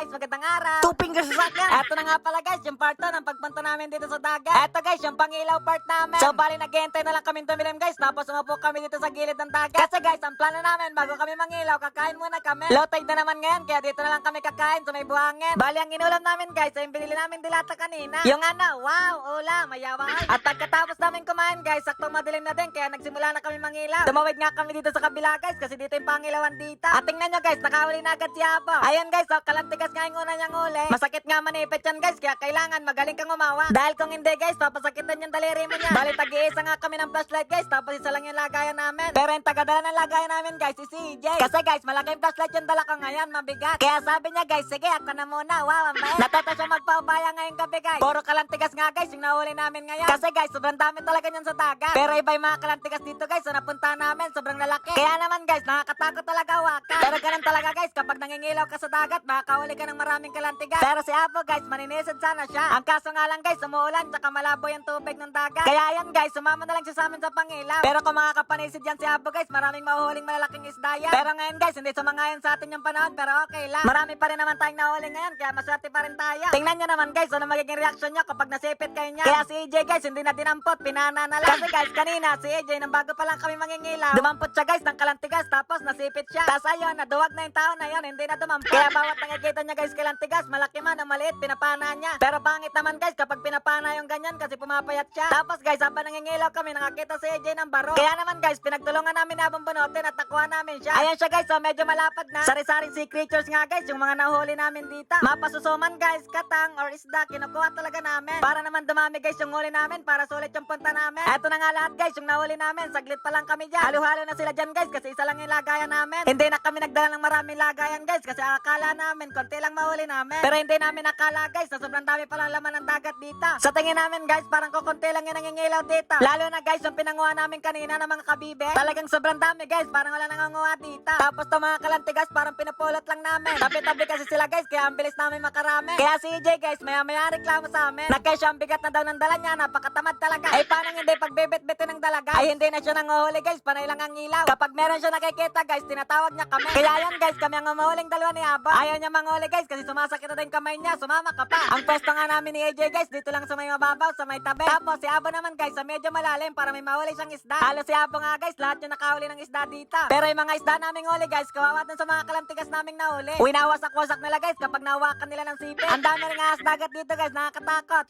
guys, magandang araw. Two fingers sa sakin. Eto na nga pala guys, yung part 2 ng pagpunta namin dito sa dagat. Eto guys, yung pangilaw part namin. So bali naghihintay na lang kami tumilim guys, tapos umupo kami dito sa gilid ng dagat. Kasi guys, ang plano namin, bago kami mangilaw, kakain muna kami. Low tide na naman ngayon, kaya dito na lang kami kakain sa may buhangin. Bali ang inulam namin guys, ay yung binili namin dilata kanina. Yung ano, wow, ulam, mayawan. At pagkatapos namin kumain guys, sakto madilim na din, kaya nagsimula na kami mangilaw. Tumawid nga kami dito sa kabila guys, kasi dito yung pangilawan dito. At tingnan nyo guys, nakahuli na agad si Abo. Ayun guys, oh, kalantigas nga yung una niyang uli. Masakit nga manipit yan guys, kaya kailangan magaling kang umawa. Dahil kung hindi guys, papasakitan yung daliri mo niya. Bali, tag-iisa nga kami ng flashlight guys, tapos isa lang yung lagayan namin. Pero yung tagadala ng lagayan namin guys, si CJ. Kasi guys, malaking flashlight yung dala ko ngayon, mabigat. Kaya sabi niya guys, sige ako na muna, wow, ang bait. Natata siya magpaubaya ngayong gabi guys. Puro kalantigas nga guys, yung nahuli namin ngayon. Kasi guys, sobrang dami talaga niyan sa dagat. Pero iba yung mga kalantigas dito guys, sa napunta namin, sobrang lalaki. Kaya naman guys, nakakatakot talaga wakan. Pero ganun talaga guys, kapag nangingilaw ka sa dagat, makakahuli ka ng maraming kalantigas. Pero si Apo guys, maninisad sana siya. Ang kaso nga lang guys, umuulan, tsaka malabo yung tubig ng dagat. Kaya yan guys, sumama na lang siya sa amin sa pangilaw. Pero kung makakapanisid yan si Apo guys, maraming mahuhuling malalaking isda yan. Pero ngayon guys, hindi sumangayon sa atin yung panahon, pero okay lang. Marami pa rin naman tayong nahuli ngayon, kaya maswerte pa rin tayo. Tingnan nyo naman guys, ano magiging reaction nyo kapag nasipit kayo niya. Kaya si AJ guys, hindi na dinampot, pinana na lang. Kasi guys, kanina si AJ, nang bago pa lang kami mangingilaw, dumampot siya guys ng kalantigas, tapos nasipit siya. Tapos ayun, naduwag na yung tao na yun, hindi na dumampot. Kaya bawat nakikita niya guys kalantigas, malaki man o maliit, pinapana niya. Pero pangit naman guys, kapag pinapana yung ganyan kasi pumapayat siya. Tapos guys, habang nangingilaw kami, nakakita si AJ ng baro. Kaya naman guys, pinagtulungan namin na habang bunutin at nakuha namin siya. Ayan siya guys, so medyo malapad na. Sari-saring sea creatures nga guys, yung mga nahuli namin dito. Mapasusuman guys, katang or isda, kinukuha talaga namin. Para naman dumami guys yung huli namin, para sulit yung punta namin. Eto na nga lahat guys, yung nahuli namin, saglit pa lang kami dyan. Halo-halo na sila dyan guys, kasi isa lang yung lagayan namin. Hindi na kami nagdala ng maraming lagayan guys, kasi akala namin, konti lang mahuli namin. Pero hindi namin akala guys, na sobrang dami palang laman ng dagat dito. Sa tingin namin guys, parang kukunti lang yung nangingilaw dito. Lalo na guys, yung pinanguha namin kanina ng mga kabibe. Talagang sobrang dami guys, parang wala nanganguha dito. Tapos to mga kalantigas, parang pinapulot lang namin. Tabi-tabi kasi sila guys, kaya ang bilis namin makarami. Kaya si EJ guys, maya maya reklamo sa amin. Nagkesyo ang bigat na daw ng dala niya, napakatamad talaga. Ay paano hindi pagbibit-bitin ng dalaga? Ay hindi na siya nanguhuli guys, panay lang ang ilaw. Kapag meron siya nakikita guys, tinatawag niya kami. Kaya yan guys, kami ang umuhuling dalawa ni Aba. Ayaw niya manghuli guys, kasi sumasakit na din kamay niya, sumama ka pa. Ang pwesto nga namin ni AJ guys, dito lang sa may mababaw, sa may tabi. Tapos si Abo naman guys, sa medyo malalim para may mahuli siyang isda. Halos si Abo nga guys, lahat yung nakahuli ng isda dito. Pero yung mga isda naming huli guys, kawawa sa mga kalantigas naming nahuli. Winawasak-wasak nila guys kapag nawakan nila ng sipit. Ang dami rin ahas dagat dito guys, nakakatakot.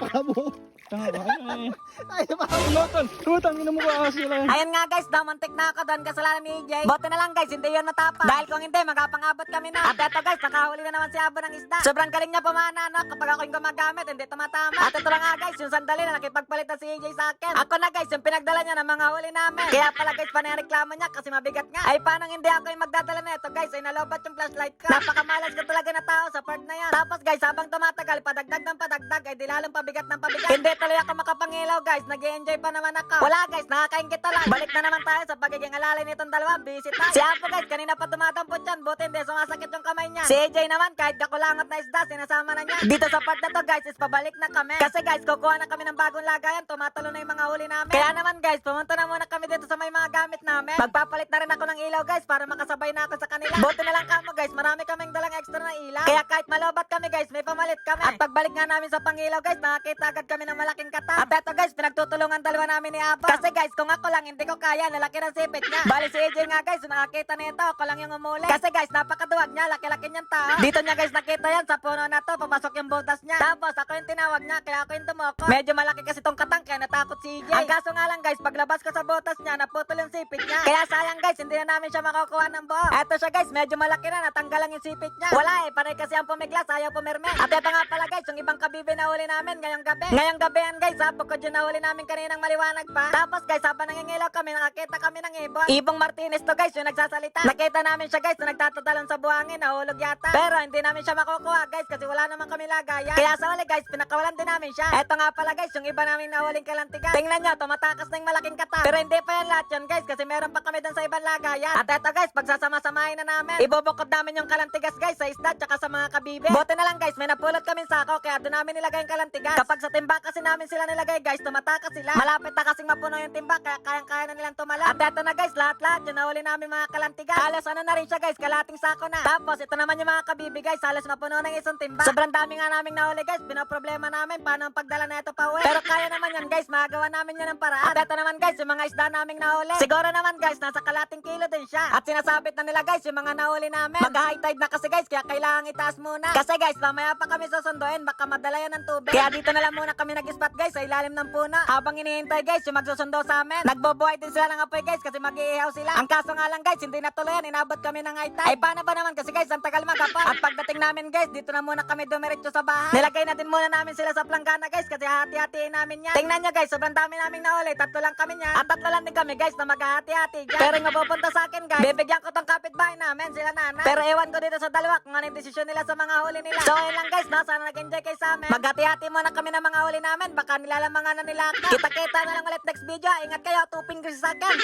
Pamo. Tama ba? Ay, Lutan, lutan, ina mo ko aso lang. Ayun nga guys, damantik na ako doon kasalanan ni EJ. Bote na lang guys, hindi yun natapa. Dahil kung hindi, magapangabot kami na. At eto guys, nakahuli na naman si Abo ng isda. Sobrang galing niya pumana, no? Kapag ako yung gumagamit, hindi tumatama. At ito na nga guys, yung sandali na nakipagpalit na si EJ sa akin. Ako na guys, yung pinagdala niya ng mga huli namin. Kaya pala guys, panareklamo niya kasi mabigat nga. Ay, paano hindi ako yung magdadala na ito guys? Ay, nalobat yung flashlight ko. Napakamalas ko talaga na tao sa part na yan. Tapos guys, habang tumatagal, padagdag ng padagdag, ay di lalong pabigat ng pabigat. Hindi tuloy ako makapangilaw guys, nag enjoy pa naman ako. Wala guys, nakakaingit lang. Balik na naman tayo sa pagiging alalay nitong dalawa, busy tayo. Si Apo guys, kanina pa tumatampot yan, buti hindi sumasakit yung kamay niya. Si AJ naman, kahit kakulangot na isda, sinasama na niya. Dito sa part na to guys, is pabalik na kami. Kasi guys, kukuha na kami ng bagong lagayan, tumatalo na yung mga huli namin. Kaya naman guys, pumunta na muna kami dito sa may mga gamit namin. Magpapalit na rin ako ng ilaw guys, para makasabay na ako sa kanila. Buti na lang kamo guys, marami kaming dalang extra na kahit malobat kami guys, may pamalit kami. At pagbalik nga namin sa pangilaw guys, nakakita agad kami ng malaking kata. At eto guys, pinagtutulungan dalawa namin ni Aba. Kasi guys, kung ako lang, hindi ko kaya, lalaki ng sipit niya. Bali si AJ nga guys, nakakita nito, ako lang yung umuli. Kasi guys, napakaduwag niya, laki-laki niyang tao. Dito niya guys, nakita yan sa puno na to, papasok yung butas niya. Tapos ako yung tinawag niya, kaya ako yung tumoko. Medyo malaki kasi tong katang, kaya natakot si AJ. Ang kaso nga lang guys, paglabas ko sa butas niya, naputol yung sipit niya. Kaya sayang guys, hindi na namin siya makukuha ng buo. Eto siya guys, medyo malaki na, natanggal lang yung sipit niya. Wala eh, panay kasi ang pumiglas, ayaw pumirme. At eto nga pala guys, yung ibang kabibe na huli namin ngayong gabi. Ngayong gabi yan guys, ha, bukod yung nahuli namin kaninang maliwanag pa. Tapos guys, habang nangingilaw kami, nakakita kami ng ibon. Ibong Martinez to guys, yung nagsasalita. Nakita namin siya guys, na nagtatatalon sa buhangin, nahulog yata. Pero hindi namin siya makukuha guys, kasi wala naman kami lagayan. Kaya sa huli guys, pinakawalan din namin siya. Eto nga pala guys, yung iba namin nahuling kalantigan. Tingnan nyo, tumatakas yung malaking kata. Pero hindi pa yan lahat yun guys, kasi meron pa kami dun sa ibang lagayan. At eto guys, pagsasama-samahin na namin, ibubukod namin yung kalantigas guys sa isda, tsaka sa mga kabibe. Buti na lang guys, may napulot kami sako, kaya doon namin nilagay yung kalantigas. Kapag sa timba kasi namin sila nilagay guys, tumatakas sila. Malapit na kasing mapuno yung timba, kaya kayang-kaya na nilang tumala. At eto na guys, lahat-lahat yung nahuli namin mga kalantigan. Halos ano na rin siya guys, kalating sako na. Tapos ito naman yung mga kabibi guys, halos mapuno ng isang timba. Sobrang dami nga naming nahuli guys, pinoproblema namin paano ang pagdala na ito pa uwi. Pero kaya naman yan guys, magagawa namin yan ng paraan. At eto naman guys, yung mga isda naming nahuli. Siguro naman guys, nasa kalating kilo din siya. At sinasabit na nila guys, yung mga nahuli namin. Mag-high tide na kasi guys, kaya kailangan itaas muna. Kasi guys, mamaya pa kami susunduin, baka madala yan ng tubig. Kaya dito na lang muna kami nag-spot guys, sa ilalim ng puno. Habang hinihintay guys, yung magsusundo sa amin. Nagbobuhay din sila ng apoy guys, kasi mag-iihaw sila. Ang kaso nga lang guys, hindi natuloy yan, inabot kami ng high tide. Ay paano ba naman kasi guys, ang tagal magapa. At pagdating namin guys, dito na muna kami dumiretso sa bahay. Nilagay na din muna namin sila sa planggana guys, kasi hati-hatiin namin yan. Tingnan nyo guys, sobrang dami namin nahuli, tatlo lang kami niyan. At tatlo lang din kami guys, na maghahati-hati. Pero nga pupunta sa akin guys, bibigyan ko tong kapitbahay namin, sila nana. Pero ewan ko dito sa dalawa kung ano yung desisyon nila sa mga huli nila. So ayun lang guys, no? sana nag-enjoy kayo sa amin. Maghati-hati muna kami ng mga huli namin, baka nilalamangan na nila ako. Kita-kita na lang ulit next video, ingat kayo, two fingers sa akin.